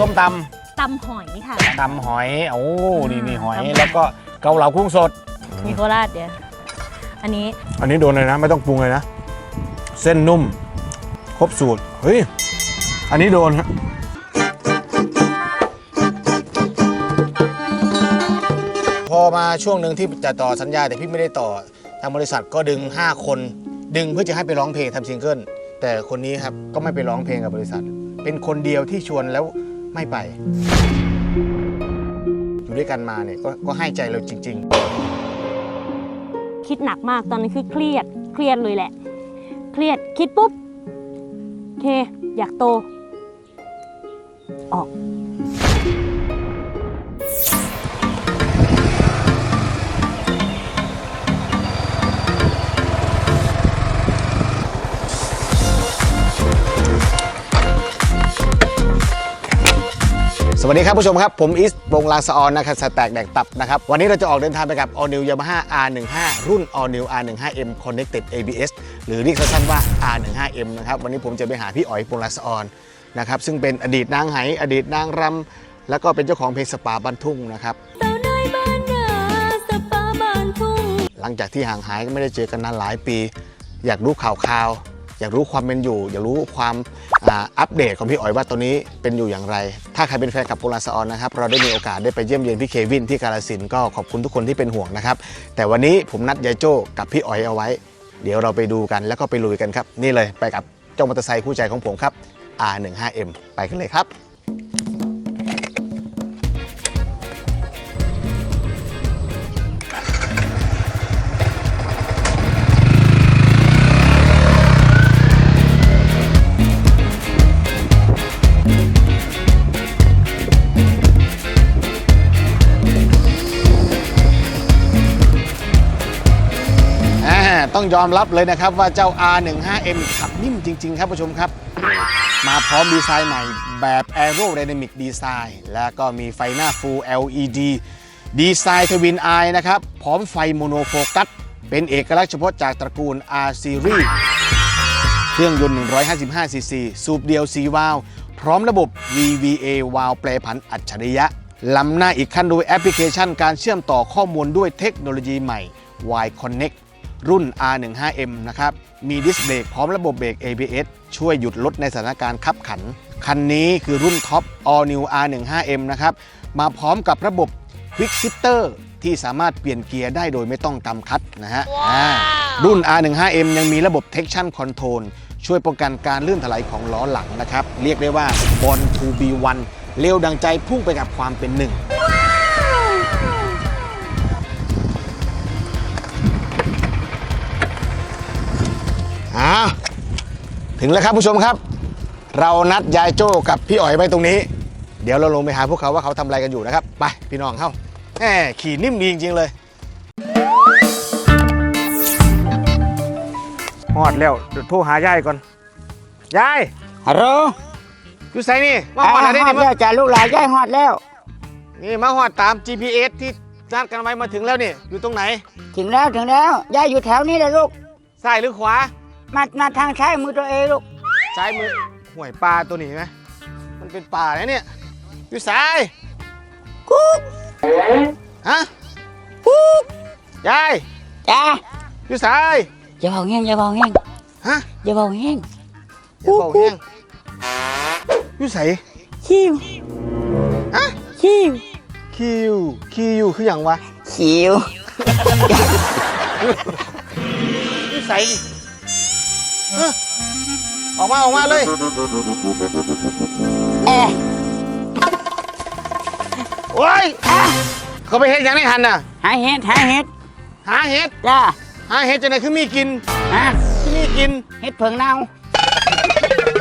ส้มตตำหอยค่ะำตำหอย โอ้นี่นี่หอย แล้วก็เกาเหลากุ้งสด มีโคราชเดี๋ยว อันนี้อันนี้โดนเลยนะ ไม่ต้องปรุงเลยนะ เส้นนุ่ม ครบสูตร เฮ้ย อันนี้โดนฮะพอมาช่วงหนึ่งที่จะต่อสัญญาแต่พี่ไม่ได้ต่อ ทางบริษัทก็ดึง 5 คน ดึงเพื่อจะให้ไปร้องเพลงทำซิงเกิลแต่คนนี้ครับก็ไม่ไปร้องเพลงกับบริษัท เป็นคนเดียวที่ชวนแล้ว ไม่ไป อยู่ด้วยกันมาเนี่ยก็ก็ให้ใจเราจริงๆคิดหนักมากตอนนั้นคือเครียด เครียดเลยแหละ เครียดคิดปุ๊บโอเค อยากโต ออก วัสดีครับผู้ชมครับ ผมอิสวงลางสะออนนะครับสแต็กแดกตับนะครับ วันนี้เราจะออกเดินทางไปกับ All New Yamaha R15 รุ่น All New R15M Connected ABS หรือเรียกสั้นๆว่า R15M นะครับ วันนี้ผมจะไปหาพี่อ๋อยปวงลางสะออนนะครับ ซึ่งเป็นอดีตนางไหอดีตนางรำแล้วก็เป็นเจ้าของเพลงสปาบันทุ่งนะครับสาวน้อยบ้านนาสปาบ้านทุ่งหลังจากที่ห่างหายก็ไม่ได้เจอกันนานหลายปี อยากรู้ข่าวข่าว อยากรู้ความเป็นอยู่ อยากรู้ความอัปเดตของพี่อ๋อยว่าตอนนี้เป็นอยู่อย่างไร ถ้าใครเป็นแฟนกับโกลาสออนนะครับเราได้มีโอกาสได้ไปเยี่ยมเยียนพี่เควินที่กาลสินก็ขอบคุณทุกคนที่เป็นห่วงนะครับ แต่วันนี้ผมนัดยายโจ้กับพี่อ๋อยเอาไว้ เดี๋ยวเราไปดูกันแล้วก็ไปลุยกันครับ นี่เลยไปกับเจ้ามอเตอร์ไซค์คู่ใจของผมครับ R15M ไปกันเลยครับ ต้องยอมรับเลยนะครับว่าเจ้า R15M ขับนิ่มจริง ๆ ครับผู้ชมครับ มาพร้อมดีไซน์ใหม่แบบ Aerodynamic Design แล้วก็มีไฟหน้า Full LED ดีไซน์ทวินไอนะครับ พร้อมไฟโมโนโฟกัส เป็นเอกลักษณ์เฉพาะจากตระกูล R Series เครื่องยนต์ 155 ซีซี สูบเดียว 4 วาล์วพร้อมระบบ VVA วาล์วแปรผันอัจฉริยะ ล้ำหน้าอีกขั้นด้วยแอปพลิเคชันการเชื่อมต่อข้อมูลด้วยเทคโนโลยีใหม่ Y Connect รุ่น R15M นะครับมีดิสเบรกพร้อมระบบเบรก ABS ช่วยหยุดรถในสถานการณ์ขับขัน คันนี้คือรุ่นท็อป All New R15M นะครับมาพร้อมกับระบบ Quick Shifter ที่สามารถเปลี่ยนเกียร์ได้โดยไม่ต้องกำคัดนะฮะอ่ารุ่น R15M ยังมีระบบ Traction Control ช่วยป้องกันการลื่นถลายของล้อหลังนะครับ เรียกได้ว่า Born to be one เร็วดังใจพุ่งไปกับความเป็นหนึ่ง อ้าวถึงแล้วครับผู้ชมครับ เรานัดยายโจ้กับพี่อ๋อยไว้ตรงนี้ เดี๋ยวเราลงไปหาพวกเขาว่าเขาทำอะไรกันอยู่นะครับ ไปพี่น้องเข้าแหมขี่นิ่มดีจริงๆเลยฮอดแล้วเดี๋ยวโทรหายายก่อนยายฮัลโหลอยู่ไสนี่มาฮอดแล้วได้นี่ฮอดแล้วจ้ะลูกหลานย้ายฮอดแล้ว นี่มาฮอดตาม GPS ที่นัดกันไว้มาถึงแล้วนี่อยู่ตรงไหนถึงแล้วถึงแล้วย้ายอยู่แถวนี้เลยลูกซ้ายหรือขวา มามาทางซ้ายมือตัวเองลูกซ้ายมือห่วยปลาตัวนี้ไหมมันเป็นป่าแล้วเนี่ยอยู่ซ้ายกุ๊กฮะปุ๊กยายจ้าอยู่ซ้ายอย่าเบาแห้งอย่าเบาแห้งฮะอย่าเบาแห้งอย่าเบาแห้งอยู่ใสคิวฮะคิวคิวคิวคืออย่างวะคิวอยู่ใส ดิฮะออกมาออกมาเลยเอ๊ะโอ้ยเขาไปเฮ็ดหยังในหันน่ะ หาเห็ดหาเห็ดหาเฮ็ดจ้าหาเฮ็ดจะไหนคือมีกินฮะคือมีกินเห็ดเผิงเน่า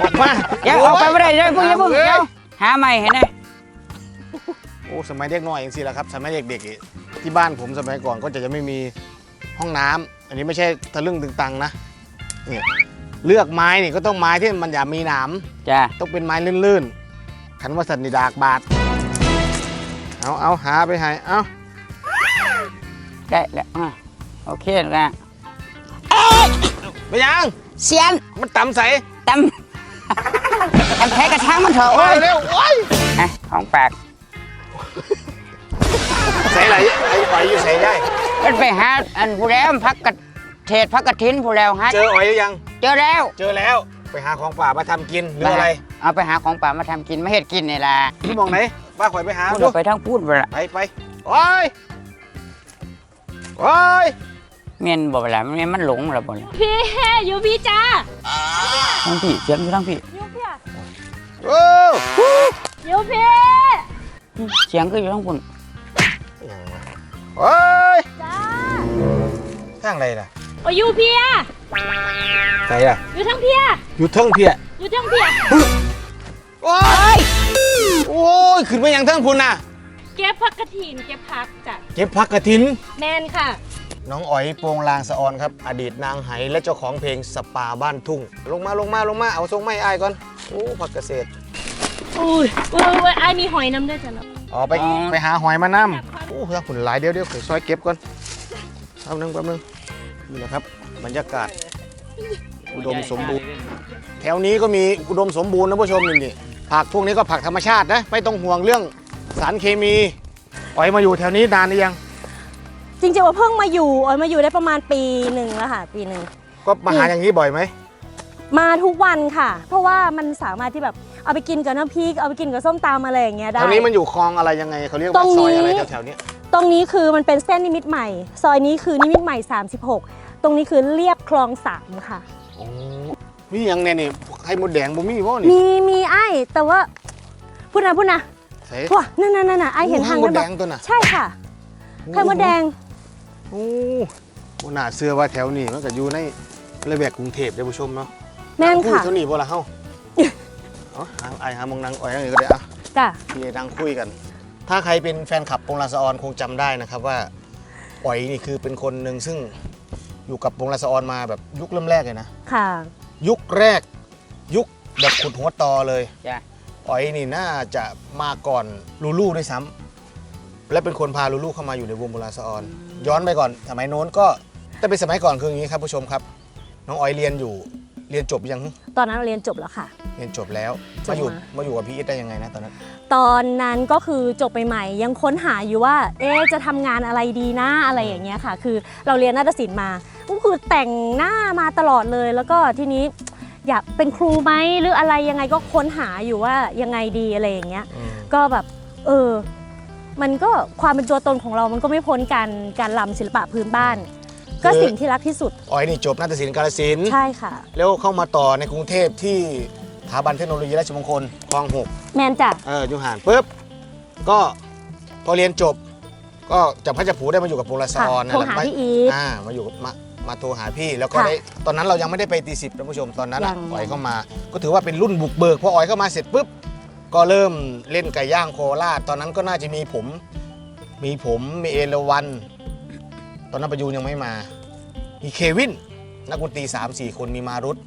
ออกมาเดี๋ยวเอาไปไม่ได้เลยพวกนี้พวกเอ้เดี๋ยวหาใหม่เห็นไหมโอ้สมัยเด็กน้อยอย่างสิแหละครับ สมัยเด็กๆนี่ที่บ้านผมสมัยก่อนก็จะยังไม่มีห้องน้ำอันนี้ไม่ใช่ทะลึ่งตึงตังนะเนี่ย เลือกไม้นี่ก็ต้องไม้ที่มันอย่ามีหนามจ้าต้องเป็นไม้ลื่นๆขันว่าสันนิดากบาดเอาเอาหาไปให้เอาได้แล้วอะโอเคแล้วนะไปยังเสียนมันต่ำใสตำตำแพ้กระชังมันเถอะโอ้โอ้ยยเร็วโอ้ยอะของฝากใส่ไหลไอ้อ๋อยอยู่ใส่ได้มันไปหาอันผู้แล้วพักกระ เทศพักกระถินผู้แล้วฮะเจออ๋อยหรือยัง เจอแล้ว เจอแล้วไปหาของป่ามาทำกินหรืออะไรเอาไปหาของป่ามาทำกินมาเฮ็ดกินนี่ล่ะพี่มองไหนป้าข่อยไปหาพูดดูออกไปทั้งพูดไปละไปไปโอ้ยโอ้ยเมียนบอกไปละเมียนมันหลงแล้วบ่เนี่ยพี่อยู่พี่จ้าทั้งพี่เสียงอยู่ทั้งพี่อยู่พี่อะโอ้อยู่พี่เสียงก็อยู่ทั้งคุณโอ้ยจ้าทางไรล่ะ โอ้ยอยู่พี่อะไหนล่ะอยู่ทั้งพี่อะอยู่เทิงเพียอยู่ทั้งพี่อะโอ้ยโอ้ยขึ้นไปยังเทิงพุ่นน่ะ เก็บผักกระถินเก็บผักจ้ะเก็บผักกระถิน แมนค่ะ น้องอ๋อยโปรงลางสะออนครับ อดีตนางไหและเจ้าของเพลงสปาบ้านทุ่ง ลงมาลงมาลงมาเอาทรงไม้อายก่อน โอ้ผักเกษตร อุ้ยเว้ยเว้ยไอ้มีหอยน้ำด้วยจ้ะเนาะอ๋อไปไปหาหอยมานำโอ้ถ้าผุนหลายเดียวเดียวขอซอยเก็บก่อนแป๊บนึงแป๊บนึง นี่แหละครับ บรรยากาศ อุดมสมบูรณ์ แถวนี้ก็มีอุดมสมบูรณ์นะผู้ชมนี่นี่ผักพวกนี้ก็ผักธรรมชาตินะ ไม่ต้องห่วงเรื่องสารเคมีอ๋อยมาอยู่แถวนี้นานหรือยัง จริงๆว่าเพิ่งมาอยู่ออยมาอยู่ได้ประมาณปีหนึ่งแล้วค่ะ ปีหนึ่งก็มาหาอย่างนี้บ่อยไหมมาทุกวันค่ะ เพราะว่ามันสามารถที่แบบเอาไปกินกับน้ำพริกเอาไปกินกับส้มตำอะไรอย่างเงี้ยได้แถวนี้มันอยู่คลองอะไรยังไงเขาเรียกตรว่างซอยอะไรนี้แถวๆเนี้ย ตรงนี้คือมันเป็นเส้นนิมิตรใหม่ ซอยนี้คือนิมิตรใหม่ 36 ตรงนี้คือเรียบคลองสามค่ะ โอ้มีอย่างเนี่ยนี่ไข่มดแดงบ่มีบ่นี่มีมีไอ้แต่ว่าพูดนะพูดนะใส่ว้านั่นนั่นนั่นไอ้เห็นทางมกัดนแดแบบงตัวน่ะใช่ค่ะไข่มดแดงโอ้โหน่าเชื่อว่าแถวนี้มันก็อยู่ในระแวกกรุงเทพท่านผู้ชมเนาะแม่นค่ะยเท่านี้บ่ล่ะเฮา เอาหาไอหามองนางอ้อยนั่นก็ได้อะจ้ะ พี่นางคุยกัน ถ้าใครเป็นแฟนคลับปงลาสะออนคงจำได้นะครับว่าอ๋อยนี่คือเป็นคนหนึ่งซึ่งอยู่กับปงลาสะออนมาแบบยุคเริ่มแรกเลยนะค่ะ ยุคแรก ยุคแบบขุดหัวตอเลยจ้ะอ๋อยนี่น่าจะมาก่อนลูลูด้วยซ้ำและเป็นคนพาลูลูเข้ามาอยู่ในวงโบราณสะออน ย้อนไปก่อนสมัยโน้นก็แต่เป็นสมัยก่อนคืออย่างนี้ครับผู้ชมครับ น้องอ๋อยเรียนอยู่ เรียนจบยังตอนนั้นเราเรียนจบแล้วค่ะ เรียนจบแล้วจบมาอยู่มามาอยู่กับพี่อิทได้ยังไงนะตอนนั้น ตอนนั้นก็คือจบใหม่ๆยังค้นหาอยู่ว่า เอ๊ะจะทำงานอะไรดีนะอะไรอย่างเงี้ยค่ะ คือเราเรียนนาฏศิลป์มาก็คือแต่งหน้ามาตลอดเลย แล้วก็ทีนี้อยากเป็นครูไหมหรืออะไรยังไงก็ค้นหาอยู่ว่ายังไงดีอะไรอย่างเงี้ยอืมก็แบบเออ มันก็ความเป็นตัวตนของเรามันก็ไม่พ้นการการลำศิลปะพื้นบ้าน ก็สิ่งที่รักที่สุด อ๋อยนี่จบนาฏศิลป์กาฬสินธุ์ใช่ค่ะ แล้วเข้ามาต่อในกรุงเทพที่สถาบันเทคโนโลยีราชมงคลคลองหกแมนจ้ะเอออยู่ห่านปุ๊บก็พอเรียนจบ ก็จับพระจับผูได้มาอยู่กับโบราณสะค่ะออนนั่โทรนแหละหามาพี่อีท อ่ามาอยู่กับมามาโทรหาพี่แล้วก็ค่ะได้ตอนนั้นเรายังไม่ได้ไปตีสิบท่านผู้ชมตอนนั้นอะยัง อ๋อยเข้ามา ก็ถือว่าเป็นรุ่นบุกเบิกพออ๋อยเข้ามาเสร็จปุ๊บก็เริ่มเล่นไก่ย่างโคราชตอนนั้นก็น่าจะมีผม มีผมมีเอราวัน ตอนนั้นประยูนยังไม่มา มีเควินนักดนตรี3 4คนมีมารุต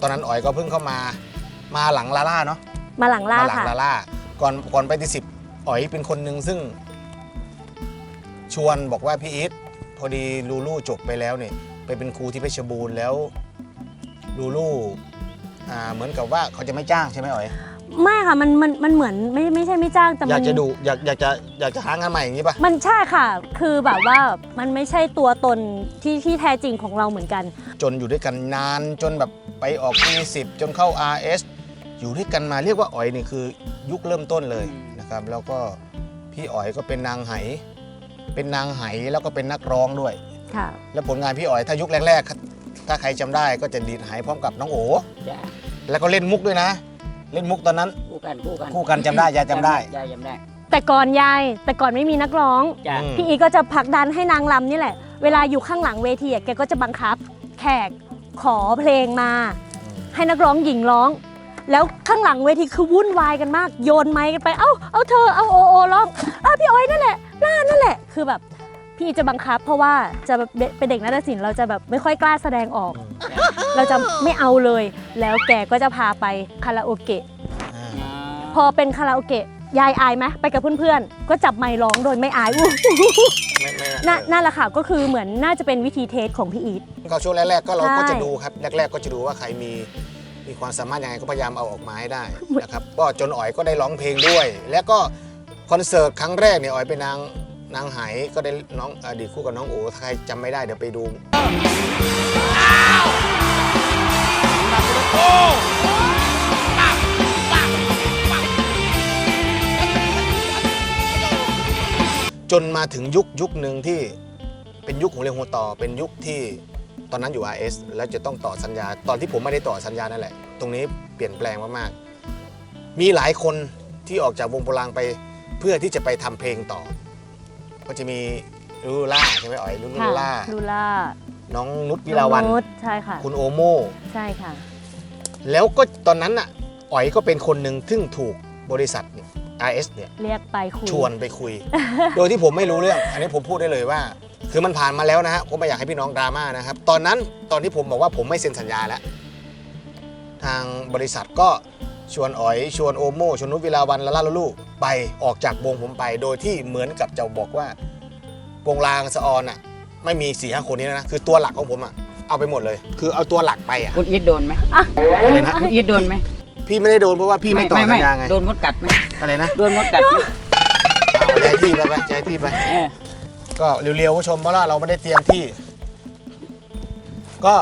ตอนนั้นอ๋อยก็เพิ่งเข้ามา มาหลังลาล่าเนาะมาหลังล่ามาหลังค่ะ ลาล่าก่อนก่อนไปที่สิบอ๋อยเป็นคนหนึ่งซึ่ง ชวนบอกว่าพี่อีทพอดีลูลูจบไปแล้วเนี่ยไปเป็นครูที่เพชรบูรณ์แล้วลูลูอ่าเหมือนกับว่าเขาจะไม่จ้างใช่ไหมอ๋อย ไม่ค่ะมันมันมันเหมือนไม่ไม่ใช่ไม่จ้างแต่อมัยากนจะดูอยากอยากจะอยากจะหางานใหม่อย่างนี้ป่ะ มันใช่ค่ะ คือแบบว่ามันไม่ใช่ตัวตนที่ที่แท้จริงของเราเหมือนกัน จนอยู่ด้วยกันนานจนแบบไปออกปีสิบจนเข้า RS อยู่ด้วยกันมาเรียกว่าอ๋อยนี่คือยุคเริ่มต้นเลยนะครับ แล้วก็พี่อ๋อยก็เป็นนางไห เป็นนางไหแล้วก็เป็นนักร้องด้วย ค่ะ แล้วผลงานพี่อ๋อยถ้ายุคแรกๆ ถ้าใครจำได้ก็จะดีดไหพร้อมกับน้องโอ จ้ะแล้วก็เล่นมุกด้วยนะ เล่นมุกตอนนั้น คู่กันคู่กันคู่กันจำได้ยายจำได้ ยายจำได้แต่ก่อนยาย แต่ก่อนไม่มีนักร้อง จ้ะอืม พี่อีก็จะผลักดันให้นางรำนี่แหละ เวลาอยู่ข้างหลังเวทีอะแกก็จะบังคับ แขกขอเพลงมา ให้นักร้องหญิงร้อง แล้วข้างหลังเวทีคือวุ่นวายกันมาก โยนไม้กันไป เอ้า เอาเธอ เอาโอโอร้อง เอ้าพี่อ้อยนั่นแหละน่านั่นแหละ คือแบบ พี่จะบังคับ เพราะว่าจะแบบเป็นเด็กนาฏศิลป์เราจะแบบไม่ค่อยกล้าแสดงออก เราจะไม่เอาเลย แล้วแกก็จะพาไปคาราโอเกะอ่าพอเป็นคาราโอเกะยายอายไหมไปกับเพื่อนๆ ก็จับไมค์ร้องโดยไม่อายอู้ไม่ไม่นั่นนั่นแหละค่ะก็คือเหมือนน่าจะเป็นวิธีเทสของพี่อีท ก็ช่วงแรกๆก็เราก็ใช่ จะดูครับแรก ๆ ก็จะดูว่าใครมีมีความสามารถยังไงก็พยายามเอาออกมาให้ได้นะครับก็จนอ๋อยก็ได้ร้องเพลงด้วย แล้วก็คอนเสิร์ตครั้งแรกเนี่ยอ๋อยเป็นนาง นางไหก็ได้น้องอดีตคู่กับน้องโอถ้าใครจำไม่ได้เดี๋ยวไปดูจนมาถึงยุคยุคหนึ่งที่เป็นยุคของเรียงโฮต่อ เป็นยุคที่ตอนนั้นอยู่ RS แล้วจะต้องต่อสัญญา ตอนที่ผมไม่ได้ต่อสัญญานั่นแหละ ตรงนี้เปลี่ยนแปลงมากๆมีหลายคนที่ออกจากวงโบราณไปเพื่อที่จะไปทำเพลงต่อ ก็จะมีลูล่าใช่ไหมอ๋อยลูค่ะล่า ลูล่าน้องนุชวิลาวัน องนุชใช่ค่ะ คุณโอโม ใช่ค่ะ แล้วก็ตอนนั้นน่ะอ๋อยก็เป็นคนหนึ่งซึ่งถูกบริษัทเนี่ย RS เนี่ยเรียกไปคุยชวนไปคุย โดยที่ผมไม่รู้เรื่อง อันนี้ผมพูดได้เลยว่า คือมันผ่านมาแล้วนะฮะผมไม่อยากให้พี่น้องดราม่านะครับ ตอนนั้นตอนที่ผมบอกว่าผมไม่เซ็นสัญญาแล้ว ทางบริษัทก็ชวนอ๋อยชวนโอโมชวนนุชวิลาวันและล่าลู ไปออกจากวงผมไป โดยที่เหมือนกับจะบอกว่าวงลางสะออนอะ ไม่มีสี่ห้าคนนี้แล้วนะ คือตัวหลักของผมอะเอาไปหมดเลย คือเอาตัวหลักไปอะคุณอีทโดนไหมอะไรนะคุณอีทโดนไหมพี่ไม่ได้โดนเพราะว่าพี่ไม่ต่อสัญญาไงโดนมดกัดไหมอะไรนะโดนมดกัดไหมเอาย้ายที่ไปไปย้ายที่ไปเออก็เร็วๆผู้ชมเพราะว่าเราไม่ได้เตรียมที่ ก็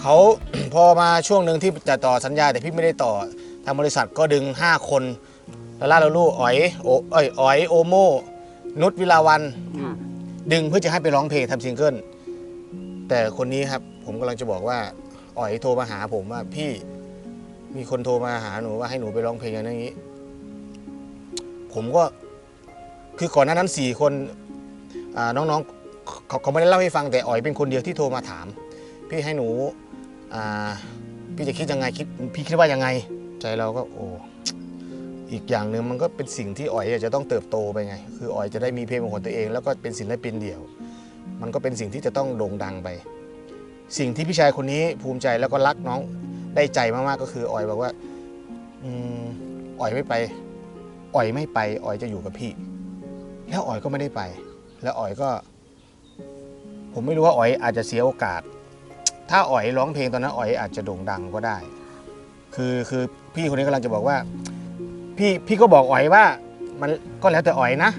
เขาพอมาช่วงหนึ่งที่จะต่อสัญญาแต่พี่ไม่ได้ต่อทางบริษัทก็ดึง 5 คนแล้วล่าเราลูกอ๋อยโอเอ้ยอ๋อยโอโมนุชวิลาวันอืมดึงเพื่อจะให้ไปร้องเพลงทำซิงเกิลแต่คนนี้ครับผมกำลังจะบอกว่าอ๋อยโทรมาหาผมว่าพี่มีคนโทรมาหาหนูว่าให้หนูไปร้องเพลงอย่างนี้ ผมก็คือก่อนหน้านั้นสี่คนอ่าน้องๆเขาเขาไม่ได้เล่าให้ฟังแต่อ๋อยเป็นคนเดียวที่โทรมาถาม พี่ให้หนูอ่าพี่จะคิดยังไงคิดพี่คิดว่ายังไง ใจเราก็โอ้ อีกอย่างหนึ่งมันก็เป็นสิ่งที่อ๋อยจะต้องเติบโตไปไง คืออ๋อยจะได้มีเพลงของตัวเอง แล้วก็เป็นศิลปินเดี่ยว มันก็เป็นสิ่งที่จะต้องโด่งดังไป สิ่งที่พี่ชายคนนี้ภูมิใจแล้วก็รักน้องได้ใจมากๆก็คืออ๋อยบอกว่าอืมอ๋อยไม่ไปอ๋อยไม่ไปอ๋อยจะอยู่กับพี่ แล้วอ๋อยก็ไม่ได้ไป แล้วอ๋อยก็ ผมไม่รู้ว่าอ๋อยอาจจะเสียโอกาส ถ้าอ๋อยร้องเพลงตอนนั้นอ๋อยอาจจะโด่งดังก็ได้ คือคือพี่คนนี้กำลังจะบอกว่า พี่พี่ก็บอกอ๋อยว่า มันก็แล้วแต่อ๋อยนะ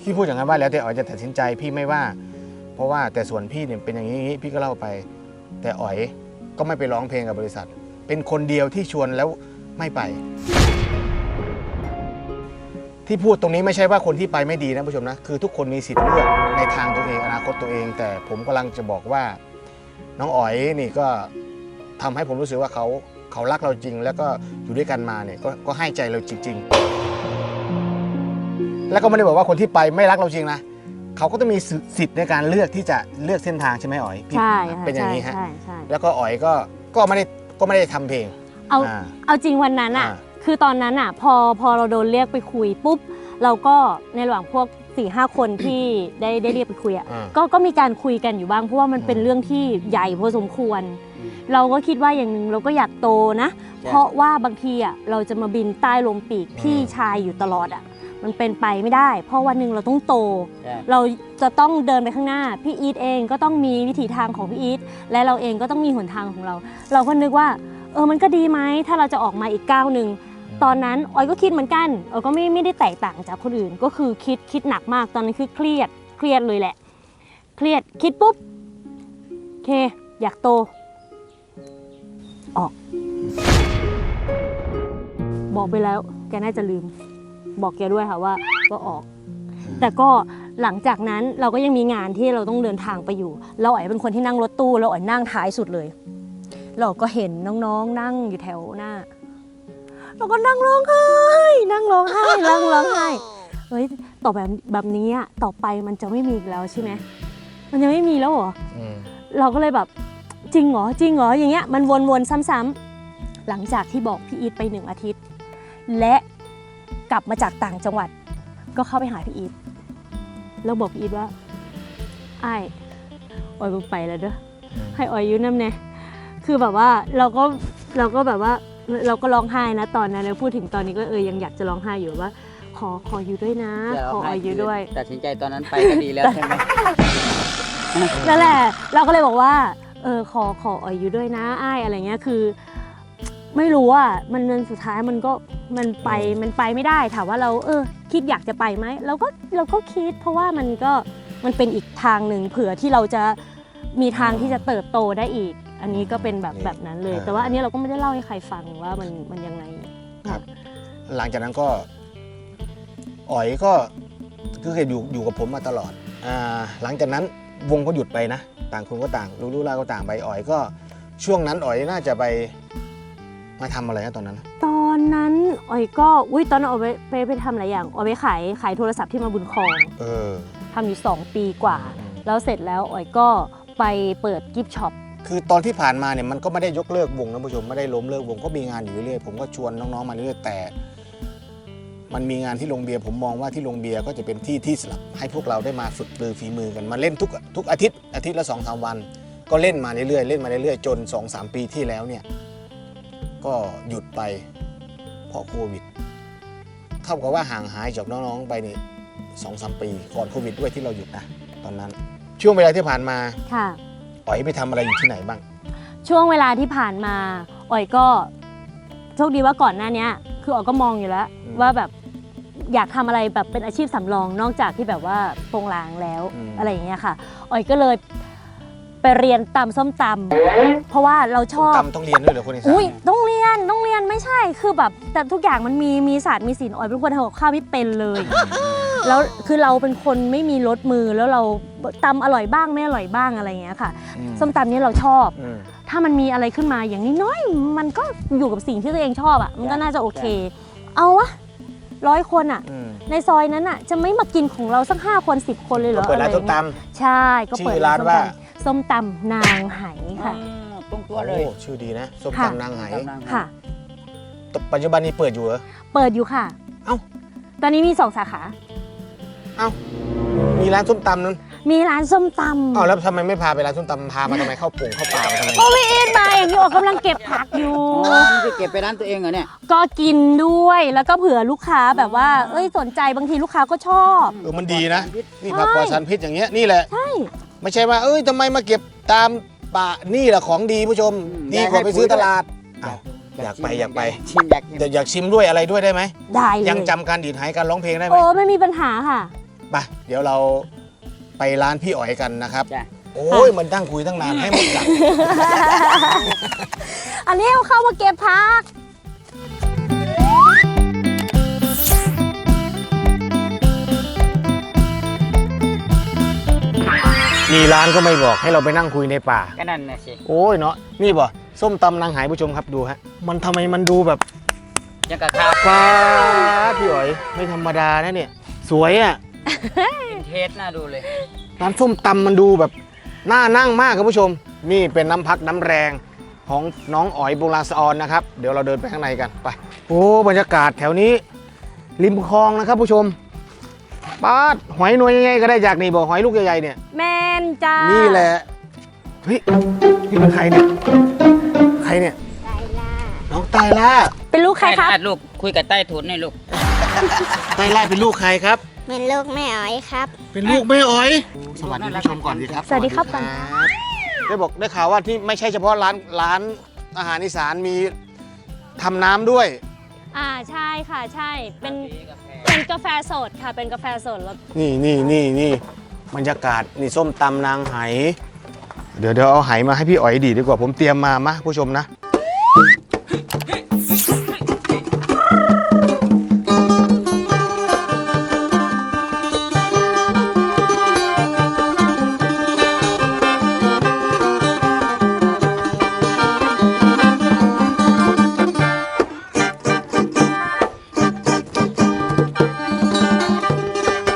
พี่พูดอย่างนั้นว่าแล้วแต่อ๋อยจะตัดสินใจพี่ไม่ว่า เพราะว่าแต่ส่วนพี่เนี่ยเป็นอย่างนี้พี่ก็เล่าไป แต่อ๋อยก็ไม่ไปร้องเพลงกับบริษัท เป็นคนเดียวที่ชวนแล้วไม่ไป ที่พูดตรงนี้ไม่ใช่ว่าคนที่ไปไม่ดีนะผู้ชมนะคือทุกคนมีสิทธิ์เลือกในทางตัวเองอนาคตตัวเอง แต่ผมกำลังจะบอกว่า น้องอ๋อยนี่ก็ทำให้ผมรู้สึกว่าเขา เขารักเราจริง แล้วก็อยู่ด้วยกันมาเนี่ยก็ก็ให้ใจเราจริง ๆ แล้วก็ไม่ได้บอกว่าคนที่ไปไม่รักเราจริงนะเขาก็ต้องมีสิทธิ์ในการเลือกที่จะเลือกเส้นทางใช่ไหมอ๋อยพี่ใช่ค่ะเป็นอย่างนี้ฮะใช่ใช่แล้วก็อ๋อยก็ก็ไม่ได้ก็ไม่ได้ทำเพลง เอาอ่าเอาจริงวันนั้นอะ อ่า คือตอนนั้นอะ พอพอเราโดนเรียกไปคุยปุ๊บ เราก็ในระหว่างพวก 4ี่ห้าคนที่ได้ได้เรียกไปคุยอะอ่า ก็ก็มีการคุยกันอยู่บ้างเพราะว่ามันเป็นอืมเรื่องที่ใหญ่พอสมควรอืมเราก็คิดว่าอย่างหนึ่งเราก็อยากโตนะ เพราะว่าบางทีอะเราจะมาบินใต้ลมปีกพี่ชายอยู่ตลอดอะมันเป็นไปไม่ได้ เพราะวันหนึ่งเราต้องโต ใช่ เราจะต้องเดินไปข้างหน้า พี่อีทเองก็ต้องมีวิถีทางของพี่อีทและเราเองก็ต้องมีหนทางของเรา เราก็นึกว่า เออมันก็ดีไหมถ้าเราจะออกมาอีกก้าวหนึ่ง ตอนนั้นออยก็คิดเหมือนกันออยก็ไม่ไม่ได้แตกต่างจากคนอื่น ก็คือคิดคิดหนักมากตอนนั้นคือเครียดเครียดเลยแหละ เครียดคิดปุ๊บเค อยากโต ออก บอกไปแล้วแกน่าจะลืม บอกแกด้วยค่ะว่าว่าออก แต่ก็หลังจากนั้นเราก็ยังมีงานที่เราต้องเดินทางไปอยู่เราอ๋อยเป็นคนที่นั่งรถตู้เราอ๋อยนั่งท้ายสุดเลย เราก็เห็นน้องๆ นั่งอยู่แถวหน้า เราก็นั่งร้องไห้ นั่งร้องไห้ นั่งร้องไห้ เฮ้ย ต่อแบบแบบนี้อะต่อไปมันจะไม่มีอีกแล้วใช่ไหม มันจะไม่มีแล้วเหรอ อืมเราก็เลยแบบจริงเหรอจริงเหรออย่างเงี้ยมันวนๆซ้ำๆหลังจากที่บอกพี่อีทไปหนึ่งอาทิตย์ และกลับมาจากต่างจังหวัด ก็เข้าไปหาพี่อีทแล้วบอกพี่อีทว่าไอ้ายออยบ่ไปแล้วเด้อให้ออยอยืนน้ำแน่คือแบบว่าเราก็เราก็แบบว่า เราก็ร้องไห้นะตอนนั้นนะพูดถึงตอนนี้ก็เออยังอยากจะร้องไห้อยู่ว่า ขอขออยู่ด้วยนะอย่าขอร้องอไห้อยอยู่ด้วยตัดสินใจตอนนั้นไปก็ดีแล้วใช่ไหมนั่นแหละ เราก็เลยบอกว่าเออขอขออ๋อยอยู่ด้วยนะอ้ายอะไรเงี้ยคือ ไม่รู้อะมันมันสุดท้ายมันก็มันไปมันไปไม่ได้ถามว่าเราเออ คิดอยากจะไปไหมเราก็เราก็คิด เพราะว่ามันก็มันเป็นอีกทางหนึ่งเผื่อที่เราจะมีทางที่จะเติบโตได้อีก อันนี้ก็เป็นแบบแบบนั้นเลย แต่ว่าอันนี้เราก็ไม่ได้เล่าให้ใครฟังว่ามันมันยังไงครับ หลังจากนั้นก็ อ๋อยก็คือเคยอยู่อยู่กับผมมาตลอดอ่าหลังจากนั้นวงก็หยุดไปนะ ต่างคนก็ต่างรู้รู้ล่าก็ต่างไปอ๋อยก็ช่วงนั้นอ๋อยน่าจะไปมาทำอะไรนะตอนนั้น ตอนนั้นอ๋อยก็อุ้ยตอนนั้นอ๋อยไปไปไปทำหลายอย่างอ๋อยไปขายขายโทรศัพท์ที่มาบุญครองเออทำอยู่2ปีกว่า แล้วเสร็จแล้วอ๋อยก็ไปเปิดกิฟช็อป คือตอนที่ผ่านมาเนี่ยมันก็ไม่ได้ยกเลิกวงนะผู้ชมไม่ได้ล้มเลิกวงก็มีงานอยู่เรื่อยๆผมก็ชวนน้องๆมาเรื่อยๆแต่ มันมีงานที่โรงเบียร์ผมมองว่าที่โรงเบียร์ก็จะเป็นที่ที่สำหรับให้พวกเราได้มาฝึกปรือฝีมือกันมาเล่นทุกทุกอาทิตย์อาทิตย์ละสองสามวัน ก็เล่นมาเรื่อยๆเล่นมาเรื่อยๆจน2อสปีที่แล้วเนี่ยก็หยุดไปเพราะโควิดเท่ากับว่าห่างหายจากน้องๆไปนี่สองสามปีก่อนโควิดด้วยที่เราหยุดนะตอนนั้น ช่วงเวลาที่ผ่านมาค่ะ อ๋อยไปทำอะไรอยู่ที่ไหนบ้าง ช่วงเวลาที่ผ่านมาอ๋อยก็โชคดีว่าก่อนหน้าเนี้ย คืออ๋อยก็มองอยู่แล้ว อืมว่าแบบอยากทำอะไรแบบเป็นอาชีพสำรองนอกจากที่แบบว่าโปรงลางแล้วอืม อะไรอย่างเงี้ยค่ะอ๋อยก็เลยไปเรียนตำส้มตำเพราะว่าเราชอบ ตำต้องเรียนด้วยเหรอคนอีสานอุ้ยต้องเรียนต้องเรียนไม่ใช่คือแบบแต่ทุกอย่างมันมีมีศาสตร์มีศิลป์อ๋อยเป็นคนทำกับข้าวไม่เป็นเลย แล้วคือเราเป็นคนไม่มีรสมือแล้วเราตำอร่อยบ้างไม่อร่อยบ้างอะไรอย่างเงี้ยค่ะอืม ส้มตำนี้เราชอบ อืม ถ้ามันมีอะไรขึ้นมาอย่างน้อยๆมันก็อยู่กับสิ่งที่ตัวเองชอบอะมันก็น่าจะโอเค เอาวะร้อยคนอะ อืมในซอยนั้นอะ จะไม่มากินของเราสักห้าคนสิบคนเลยเหรก็อเปิดร้านอะไรส้มตเงี้ยใช่ก็เปิดชื่อร้านว่า ส้มตำนางไหค่ะ อืมตรงำตัวเลยโอ้ชื่อดีนะส้มค่ะ ตำนางไหกำลังค่ะ ปัจจุบันนี้เปิดอยู่เหรอ เปิดอยู่ค่ะเอ้า ตอนนี้มีสองสาขา เอ้า มีร้านส้มตำนั้นมีร้านส้มตำเอ้าแล้วทำไมไม่พาไปร้านส้มตำพามาทำไมเข้าปุ่งเข้าป่ามาทำไมโอ้พี่อินมาอย่างนี้ออกกำลังเก็บผักอยู่อ๋อมันจะเก็บไปร้านตัวเองเหรอเนี่ย ก็กินด้วยแล้วก็เผื่อลูกค้าแบบว่า เอ้ยสนใจบางทีลูกค้าก็ชอบ เออ มันดีนะ นี่ใช่ผักปลอดสารพิษอย่างเงี้ยนี่แหละ ใช่ ไม่ใช่ว่า เอ้ยทำไมมาเก็บตามป่านี่แหละของดีผู้ชม อืม ดีกว่าไปซื้อตลาดอยาอ้าวกอยากไปอยากไปชิมอยากชิมแต่อยากชิมด้วยอะไรด้วยได้ไหม ได้เลยยังจำการดีดหายการร้องเพลงได้ไหมโอ้ไม่มีปัญหาค่ะ ไปเดี๋ยวเราไปร้านพี่อ๋อยกันนะครับ จ้ะ โอ้ยมันตั้งคุยตั้งนานให้หมดจัง อันนี้เอาเข้ามาเก็บผัก มีร้านก็ไม่บอกให้เราไปนั่งคุยในป่า ก็นั่นน่ะสิโอ้ยเนาะนี่บ่ส้มตำนางหายผู้ชมครับดูฮะมันทำไมมันดูแบบยังกะข้าว ฟ้าดพี่อ๋อยไม่ธรรมดานะเนี่ย สวยอะ่ะอินเทสน่าดูเลยร้านส้มตำมันดูแบบน่านั่งมากครับผู้ชม นี่เป็นน้ำพักน้ำแรงของน้องอ๋อยโบราณสะออนนะครับ เดี๋ยวเราเดินไปข้างในกันไป โอ้บรรยากาศแถวนี้ ริมคลองนะครับผู้ชมป้าดหอยหน่วยใหญ่ๆก็ได้จากนี่บอกหอยลูกใหญ่ๆเนี่ย แมนจ้านี่นี่แหละเฮ้ยนี่เป็นใครเนี่ยใครเนี่ยน้องไตล่าเป็นลูกใครครับอัดลูกคุยกับใต้ถุนนี่ลูกไตล่าเป็นลูกใครครับ เป็นลูกแม่อ๋อยครับ เป็นลูกแม่อ๋อย สวัสดีผู้ชมก่อนดีครับสวัสดีครับบได้บอกได้ข่าวว่าที่ไม่ใช่เฉพาะร้านร้านอาหารอีสานมีทำน้ำด้วย อ่าใช่ค่ะใช่เป็นเป็นกาแฟสดค่ะ เป็นกาแฟสดแล้วนี่นี่นี่นี่บรรยากาศนี่ส้มตำนางไห เดี๋ยวเดี๋ยวเอาไหมาให้พี่อ๋อยดีดีกว่าผมเตรียมมามาผู้ชมนะ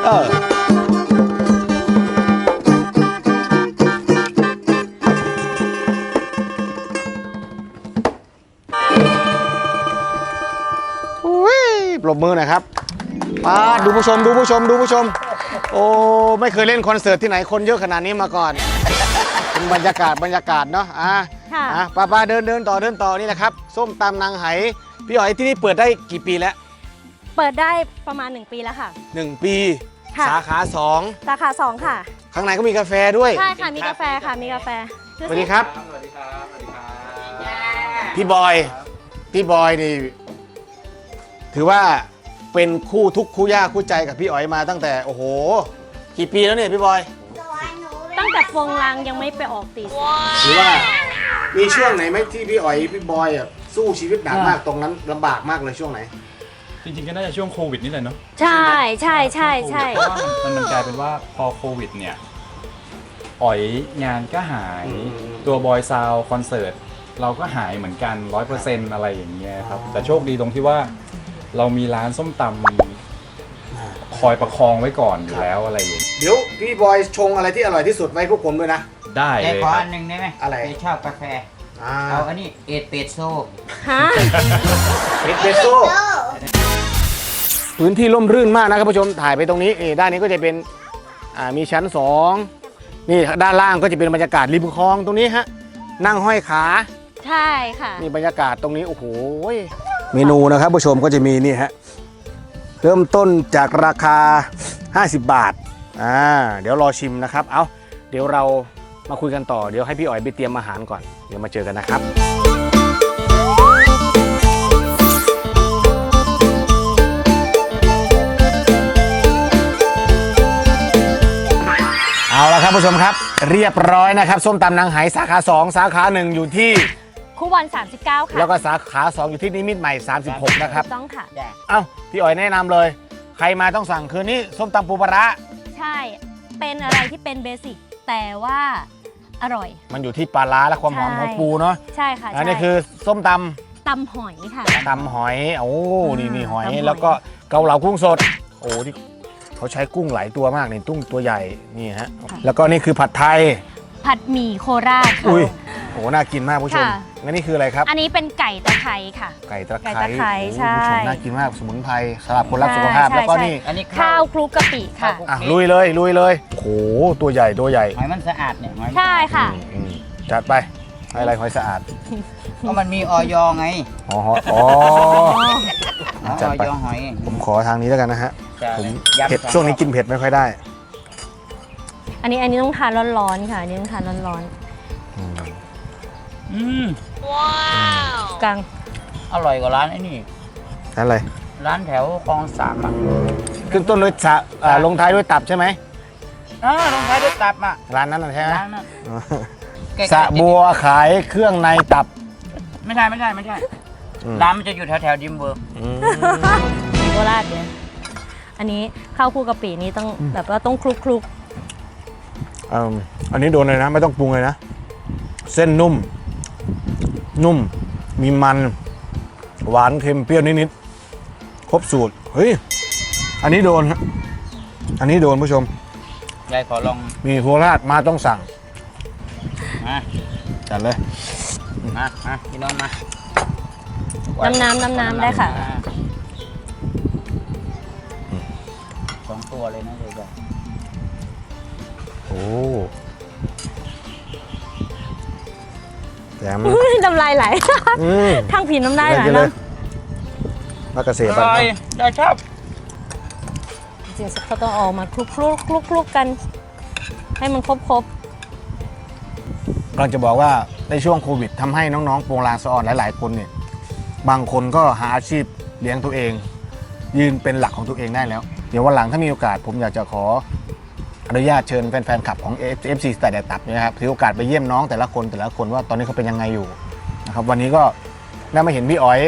เอออุ้ยปรบมือหน่อยครับป้าดดูผู้ชมดูผู้ชมดูผู้ชม โอ้ไม่เคยเล่นคอนเสิร์ตที่ไหนคนเยอะขนาดนี้มาก่อนเป็นบรรยากาศบรรยากาศเนาะอะค่ะอะป้าป้าเดินเดินต่อเดินต่อนี่แหละครับ ส้มตำนางไหพี่อ๋อยที่นี่เปิดได้กี่ปีแล้ว เปิดได้ประมาณ 1 ปีแล้วค่ะหนึ่งปี ค่ะ สาขาสองสาขา2ค่ะ ข้างในก็มีกาแฟด้วย ใช่ค่ะ มีกาแฟค่ะ มีกาแฟสวัสดีครับพี่บอย พี่บอยนี่ ถือว่าเป็นคู่ทุกข์คู่ยากคู่ใจกับพี่อ๋อยมาตั้งแต่โอ้โห กี่ปีแล้วเนี่ยพี่บอย ตั้งแต่ฟงลางยังไม่ไปออกตีสหรือว่ามีช่วงไหนไหมที่พี่อ๋อยพี่บอยอะสู้ชีวิตหนักมากตรงนั้นลำบากมากเลยช่วงไหน จริงๆก็น่าจะช่วงโควิดนี่แหละเนาะใช่ใช่ใช่ใช่เพราะว่ามันมันกลายเป็นว่าพอโควิดเนี่ยอ๋อยงานก็หายอืมตัวบอยซาวคอนเสิร์ตเราก็หายเหมือนกันร้อยเปอร์เซ็นต์อะไรอย่างเงี้ยครับ แต่โชคดีตรงที่ว่า เรามีร้านส้มตำคอยประคองไว้ก่อนอยู่แล้วอะไรอย่างเงี้ยเดี๋ยวพี่บอยชงอะไรที่อร่อยที่สุดไว้พวกผมด้วยนะ ได้แต่เลยขอครัอับนหนึ่งได้ไหมอะไรเจ๊ชอบกาแฟ อ่าเอาอันนี้เอสเปรสโซ่ฮะเอสเปรสโซ่ พื้นที่ร่มรื่นมากนะครับผู้ชมถ่ายไปตรงนี้นี่ด้านนี้ก็จะเป็นอ่ามีชั้นสองนี่ด้านล่างก็จะเป็นบรรยากาศริมคลองตรงนี้ฮะนั่งห้อยขา ใช่ค่ะนี่บรรยากาศตรงนี้โอ้โหยเมนูนะครับผู้ชมก็จะมีนี่ฮะเริ่มต้นจากราคา 50 บาทอ่าเดี๋ยวรอชิมนะครับ เอาเดี๋ยวเรามาคุยกันต่อเดี๋ยวให้พี่อ๋อยไปเตรียมอาหารก่อน เดี๋ยวมาเจอกันนะครับ เอาละครับผู้ชมครับ เรียบร้อยนะครับ ส้มตำนางไหสาขา 2 สาขา 1 อยู่ที่ คู่วัน 39 ค่ะแล้วก็สาขา 2 อยู่ที่นิมิตรใหม่ 36 นะครับ ถูกต้องค่ะ จ้ะเอ้าพี่อ๋อยแนะนำเลย ใครมาต้องสั่งคืนนี้ส้มตำปูปลาร้าใช่ เป็นอะไรที่เป็นเบสิก แต่ว่าอร่อย มันอยู่ที่ปลาร้าและความหอมใช่ ของปูเนาะใช่ค่ะอันนี้ใช่คือส้มตตำหอยค่ะำตำหอยโอ้นี่นี่หอย ตำหอย แล้วก็เกาเหลากุ้งสด โอ้ที่ เขาใช้กุ้งหลายตัวมากนี่ตุ้งตัวใหญ่นี่ฮะแล้วก็นี่คือผัดไทย ผัดหมี่โคราชค่ะ อุ้ยโอ้น่ากินมากผู้ชมค่ะ งั้นนี่คืออะไรครับ อันนี้เป็นไก่ตะไคร้ค่ะ ไก่ตะไคไก่ร้ตะไคร้โอ้ใช่ผู้ชมน่ากินมากสมุนไพรสำหรับคนรักสุขภาพ ใช่แล้วก็ใช่ นี่อันนี้ข้าวคลุกกะปิค่ะ ข้าวอะลุยเลยลุยเลยโอ้โหตัวใหญ่ตัวใหญ่หอยมันสะอาดเนี่ยหอยใช่ค่ะ อืมอืมจัดไปให้อะไรหอยสะอาดเพราะมันมีออยไงอ๋อหอยอ๋ออจัดไปอยหอยผมขอทางนี้แล้วกันนะฮะ จะผมยำเผ็ดสอช่วงนี้กินเผ็ดไม่ค่อยได้อันนี้อันนี้ต้องทานร้อนๆค่ะอันนี้ต้องทานร้อนอืมอืมๆกลางอร่อยกว่าร้านไอ้นี่ นั่นอะไรร้านแถวคลองสามอะขึ้นต้นด้วยสะอ่าลงท้ายด้วยตับใช่ไหมอ่าลงท้ายด้วยตับอะร้านนั้นน่ะใช่ไหมร้านนั้นใกล้ๆสะบัวขายเครื่องในตับไม่ใช่ไม่ใช่ไม่ใช่อืมร้านมันจะอยู่แถวแถวๆดิมเบอร์อืม โคราชเนี่ย อันนี้ข้าวคลุกกะปินี่ต้องแบบว่าต้องคลุกคลุกอืมอันนี้โดนเลยนะ ไม่ต้องปรุงเลยนะ เส้นนุ่ม นุ่ม มีมัน หวานเค็มเปรี้ยวนิดๆครบสูตรเฮ้ยอันนี้โดนฮะอันนี้โดนผู้ชมยายขอลองมีโคราชมาต้องสั่งมาจัดเลยมามาพี่น้องมาน้ำน้ำน้ำน้ำได้ค่ะ องตัวเลยนะเดี๋ยวจะโอ้แถมน้ำลายไหล อืมทั้งผีน้ำลายไหลกินเลนะยมากเกษตรอบ้านร่อยเรายายชอบจริงๆเขาต้องเออกมาคลุกคลุกคลุกคลุกกัน ให้มันครบครบกำลังจะบอกว่าในช่วงโควิดทำให้น้องๆโปรงลางสะออนหลาย ๆ คนเนี่ยบางคนก็หาอาชีพเลี้ยงตัวเอง ยืนเป็นหลักของตัวเองได้แล้วเดี๋ยววันหลังถ้ามีโอกาสผมอยากจะขออนุญาตเชิญแฟนๆขับของ FC สไตล์แดดตับเนี่ยนะครับถือโอกาสไปเยี่ยมน้องแต่ละคนแต่ละคนว่าตอนนี้เขาเป็นยังไงอยู่นะครับวันนี้ก็ได้มาเห็นพี่อ๋อย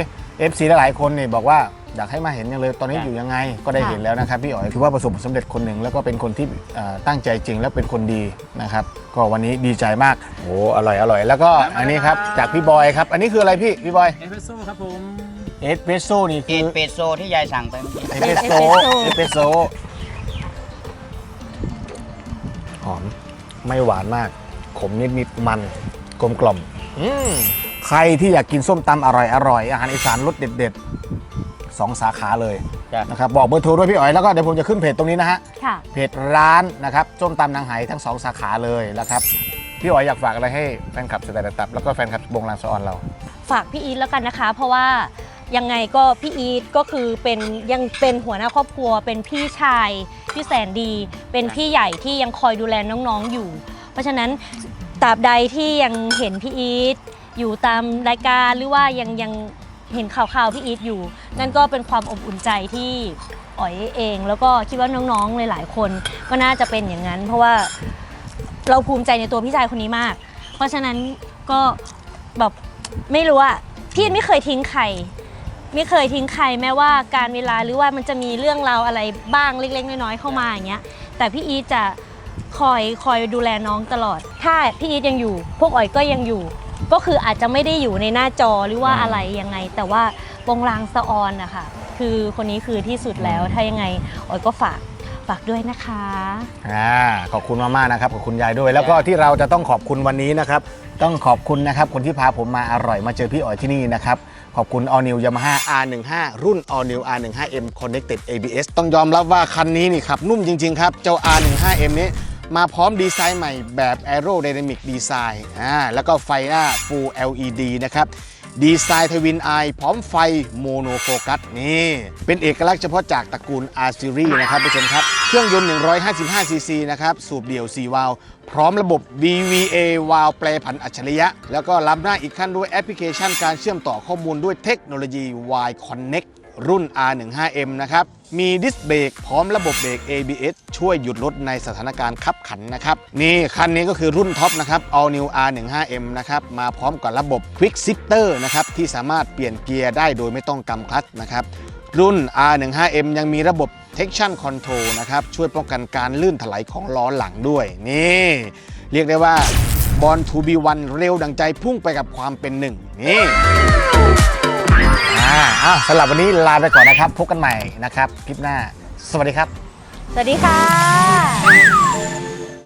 FC หลายๆคนเนี่ยบอกว่าอยากให้มาเห็นยังเลยตอนนี้อยู่ยังไงก็ได้เห็นแล้วนะครับพี่อ๋อยถือว่าประสบผลสำเร็จคนหนึ่งแล้วก็เป็นคนที่เอ่อตั้งใจจริงและเป็นคนดีนะครับ ก็วันนี้ดีใจมากโอ้อร่อยอร่อยแล้วก็อันนี้ครับจากพี่บอยครับ อันนี้คืออะไรพี่พี่บอย เอสเปรสโซ่ครับผม เอสเปรสโซ่นี่เอคือสเปรสโซที่ยายสั่งไปเมื่อกี้เอสเปรสโซ่เอสเปรสโซ่หอมไม่หวานมาก ขมนิดๆมันกลมกล่อมอืมใครที่อยากกินส้มตำอร่อยอร่อยอาหารอีสานรสเด็ดๆสองสาขาเลยจ้ะนะครับบอกเบอร์โทรด้วยพี่อ๋อยแล้วก็เดี๋ยวผมจะขึ้นเพจตรงนี้นะฮะๆค่ะ เพจร้านนะครับส้มตำนางไหทั้งสองสาขาเลยนะครับ พี่อ๋อยอยากฝากอะไรให้แฟนคลับสแตนดาร์ดตับแล้วก็แฟนคลับวงลางสะออนเรา ฝากพี่อีทแล้วกันนะคะ เพราะว่า ยังไงก็พี่อีทก็คือเป็นยังเป็นหัวหน้าครอบครัว เป็นพี่ชายที่แสนดี เป็นพี่ใหญ่ที่ยังคอยดูแลน้องๆอยู่ เพราะฉะนั้นตราบใดที่ยังเห็นพี่อีทอยู่ตามรายการหรือว่ายังยังเห็นข่าวๆพี่อีทอยู่ นั่นก็เป็นความอบอุ่นใจที่อ๋อยเอง แล้วก็คิดว่าน้องๆหลายๆคนก็น่าจะเป็นอย่างนั้น เพราะว่าเราภูมิใจในตัวพี่ชายคนนี้มาก เพราะฉะนั้นก็แบบไม่รู้อะพี่ไม่เคยทิ้งใคร ไม่เคยทิ้งใครแม้ว่าการเวลาหรือว่ามันจะมีเรื่องราวอะไรบ้างเล็กๆน้อยๆเข้ามาอย่างเงี้ยแต่พี่อีทจะคอยคอยดูแลน้องตลอด ถ้าพี่อีทยังอยู่ พวกอ๋อยก็ยังอยู่ ก็คืออาจจะไม่ได้อยู่ในหน้าจอหรือว่าอะไรยังไง แต่ว่าปงรางสะออนนะคะคือคนนี้คือที่สุดแล้วถ้ายังไงอ๋อยก็ฝากฝากด้วยนะคะอ่าขอบคุณมากๆนะครับขอบคุณยายด้วย แล้วก็ที่เราจะต้องขอบคุณวันนี้นะครับ ต้องขอบคุณนะครับคนที่พาผมมาอร่อยมาเจอพี่อ๋อยที่นี่นะครับ ขอบคุณ All New Yamaha R15 รุ่น All New R15M Connected ABS ต้องยอมรับว่าคันนี้นี่ครับนุ่มจริง ๆ ครับ เจ้า R15M นี้มาพร้อมดีไซน์ใหม่แบบ Aerodynamic Design อ่าแล้วก็ไฟหน้า Full LED นะครับ ดีไซน์ทวินไอพร้อมไฟโมโนโฟกัสนี่ เป็นเอกลักษณ์เฉพาะจากตระกูล R Series นะครับผู้ชมครับ เครื่องยนต์ 155 ซีซีนะครับ สูบเดี่ยว 4 วาล์วพร้อมระบบ VVA วาล์วแปรผันอัจฉริยะ แล้วก็ล้ำหน้าอีกขั้นด้วยแอปพลิเคชันการเชื่อมต่อข้อมูลด้วยเทคโนโลยี Y Connect รุ่น R15M นะครับ มีดิสเบรกพร้อมระบบเบรก ABS ช่วยหยุดรถในสถานการณ์ขับขันนะครับ นี่คันนี้ก็คือรุ่นท็อปนะครับ All New R15M นะครับ มาพร้อมกับระบบ Quick Shifter นะครับ ที่สามารถเปลี่ยนเกียร์ได้โดยไม่ต้องกำคลัตช์นะครับ รุ่น R15M ยังมีระบบ Traction Control นะครับ ช่วยป้องกันการลื่นถลายของล้อหลังด้วย นี่ เรียกได้ว่าบอลทูบีวันเร็วดังใจพุ่งไปกับความเป็นหนึ่งนี่ อ่าอ้าวสำหรับวันนี้ลาไปก่อนนะครับ พบกันใหม่นะครับคลิปหน้า สวัสดีครับ สวัสดีค่ะ